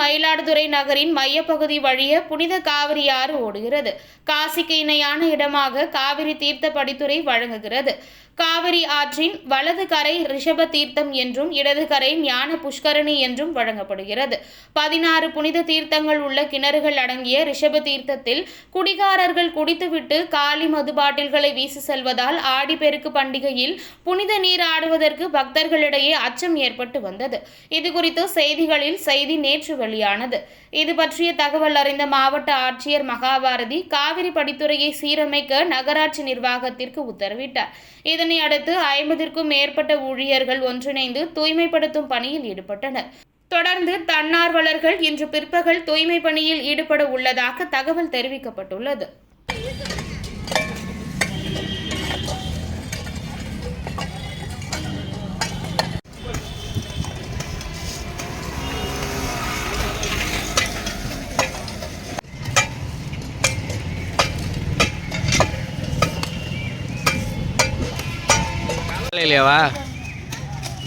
மயிலாடுதுறை நகரின் மையப்பகுதி வழிய புனித காவிரி ஆறு ஓடுகிறது. காசிக்கு இணையான இடமாக காவிரி தீர்த்த படித்துறை வழங்குகிறது. காவிரி ஆற்றின் வலது கரை ரிஷப தீர்த்தம் என்றும் இடது கரை ஞான புஷ்கரணி என்றும் வழங்கப்படுகிறது. பதினாறு புனித தீர்த்தங்கள் உள்ள கிணறுகள் அடங்கிய ரிஷப தீர்த்தத்தில் குடிகாரர்கள் குடித்துவிட்டு காலி மது பாட்டில்களை வீசி செல்வதால் ஆடிப்பெருக்கு பண்டிகையில் புனித நீர் ஆடுவதற்கு பக்தர்களிடையே அச்சம் ஏற்பட்டு வந்தது. இது குறித்து செய்திகளில் செய்தி நேற்று வெளியானது. இது பற்றிய தகவல் அறிந்த மாவட்ட ஆட்சியர் மகாபாரதி காவிரி படித்துறையை சீரமைக்க நகராட்சி நிர்வாகத்திற்கு உத்தரவிட்டார். இதனை அடுத்து ஐம்பதிற்கும் மேற்பட்ட ஊழியர்கள் ஒன்றிணைந்து தூய்மைப்படுத்தும் பணியில் ஈடுபட்டனர். தொடர்ந்து தன்னார்வலர்கள் இன்று பிற்பகல் தூய்மை பணியில் ஈடுபட உள்ளதாக தகவல் தெரிவிக்கப்பட்டுள்ளது. เรเลยวะ